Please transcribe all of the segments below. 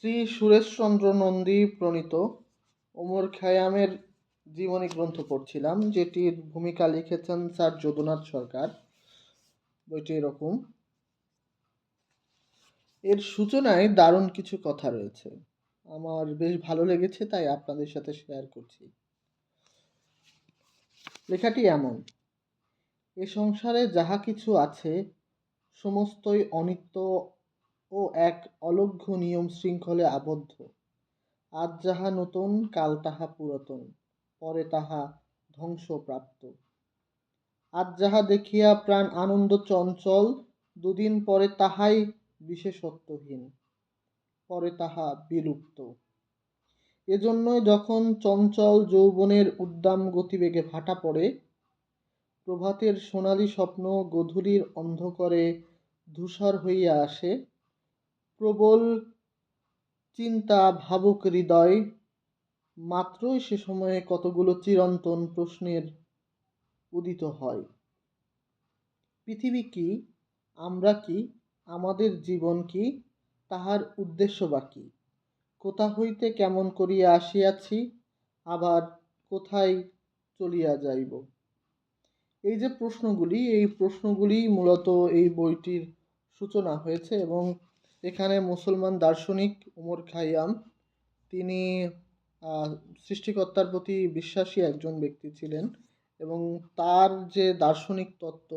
শ্রী সুরেশচন্দ্র নন্দী প্রণীত ওমর খায়ামের জীবনী গ্রন্থ পড়ছিলাম, যেটির ভূমিকা লিখেছেন স্যার যদুনাথ সরকার। বইটি এরকম। এর সূচনায় দারুণ কিছু কথা রয়েছে। আমার বেশ ভালো লেগেছে, তাই আপনাদের সাথে শেয়ার করছি। লেখাটি এমন, এ সংসারে যাহা কিছু আছে, সমস্তই অনিত্য ও এক অলভ্য নিয়ম শৃঙ্খলে আবদ্ধ। আজ যাহা নতুন, কাল তাহা পুরাতন, পরে তাহা ধ্বংসপ্রাপ্ত। আজ যাহা দেখিয়া প্রাণ আনন্দ চঞ্চল, দুদিন পরে তাহাই বিশেষত্বহীন, পরে তাহা বিলুপ্ত। এজন্যই যখন চঞ্চল যৌবনের উদ্দাম গতিবেগে ভাটা পড়ে, প্রভাতের সোনালি স্বপ্ন গধূলির অন্ধকারে ধূসর হইয়া আসে প্রবল চিন্তা ভাবুক হৃদয়, মাত্রই সে সময়ে কতগুলো চিরন্তন প্রশ্নের উদিত হয়। পৃথিবী কি? আমরা কি? আমাদের জীবন কি? তাহার উদ্দেশ্য বা কি? কোথা হইতে কেমন করিয়া আসিয়াছি? আবার কোথায় চলিয়া যাইব? এই যে প্রশ্নগুলি, এই প্রশ্নগুলি মূলত এই বইটির সূচনা হয়েছে এবং এখানে মুসলমান দার্শনিক উমর খাইয়াম, তিনি সৃষ্টিকর্তার প্রতি বিশ্বাসী একজন ব্যক্তি ছিলেন এবং তার যে দার্শনিক তত্ত্ব,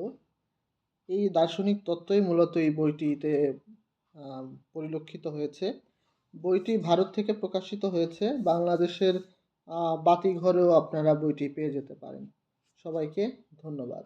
এই দার্শনিক তত্ত্বই মূলত এই বইটিতে পরিলক্ষিত হয়েছে। বইটি ভারত থেকে প্রকাশিত হয়েছে, বাংলাদেশের বাতিঘরেও আপনারা বইটি পেয়ে যেতে পারেন। সবাইকে ধন্যবাদ।